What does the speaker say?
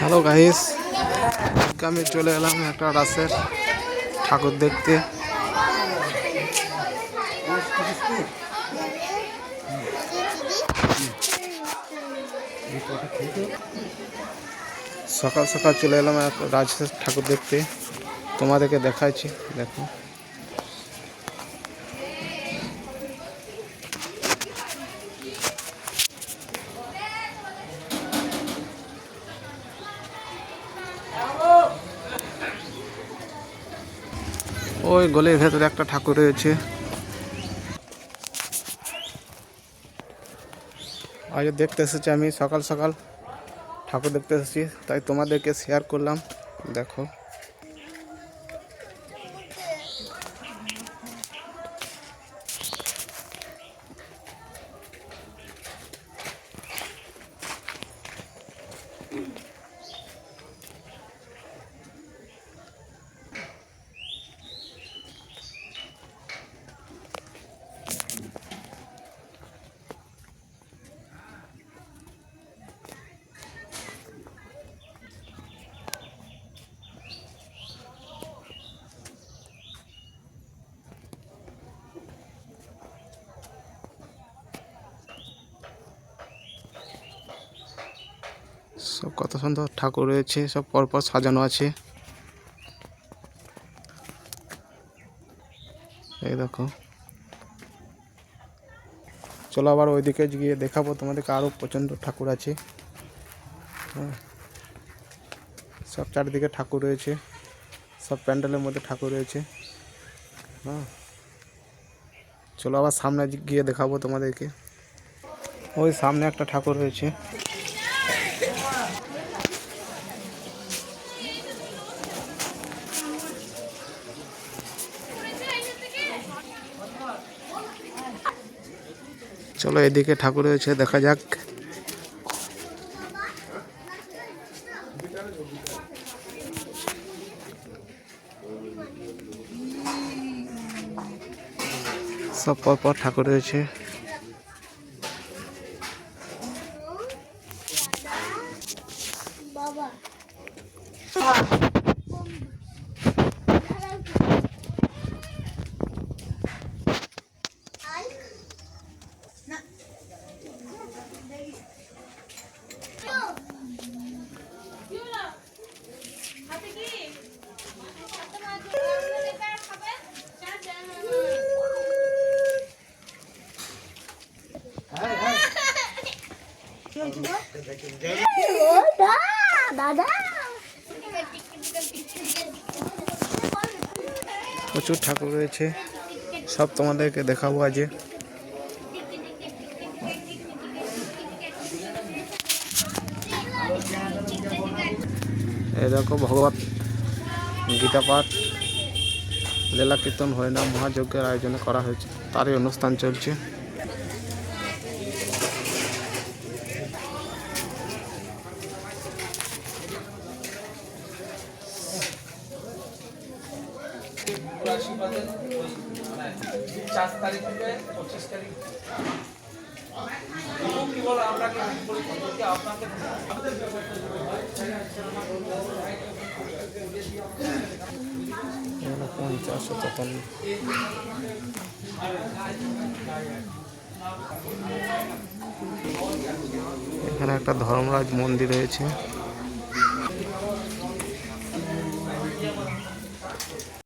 Hello guys আমি চলে এলাম একটা রাসের ঠাকুর দেখতে। সকাল সকাল চলে এলাম রাজেশ ঠাকুর দেখতে। তোমাদেরকে দেখাচ্ছি, দেখো। ওই গলির ভেতরে একটা ঠাকুর রয়েছে। আজ দেখতে এসেছি আমি, সকাল সকাল ঠাকুর দেখতে এসেছি, তাই তোমাদেরকে শেয়ার করলাম। দেখো। সব কত সুন্দর ঠাকুর রয়েছে, সব পরপর সাজানো আছে। এই দেখো। চলো আবার ওইদিকে গিয়ে দেখাবো তোমাদেরকে আরও প্রচণ্ড ঠাকুর আছে। হ্যাঁ। সব চারিদিকে ঠাকুর রয়েছে, সব প্যান্ডেলের মধ্যে ঠাকুর রয়েছে। হ্যাঁ। চলো আবার সামনে গিয়ে দেখাবো তোমাদেরকে। ওই সামনে একটা ঠাকুর রয়েছে। চলো এদিকে ঠাকুর রয়েছে দেখা যাক। সব পর পর ঠাকুর রয়েছে। বাবা। প্রচুর ঠাকুর রয়েছে। সব তোমাদেরকে দেখাবো আজে এই দেখো ভগবত গীতা পাঠ লীলা কীর্তন হরিনাম মহাযজ্ঞের আয়োজন করা হয়েছে। তারই অনুষ্ঠান চলছে। পঞ্চাশ শতান্ন এখানে একটা ধর্মরাজ মন্দির রয়েছে।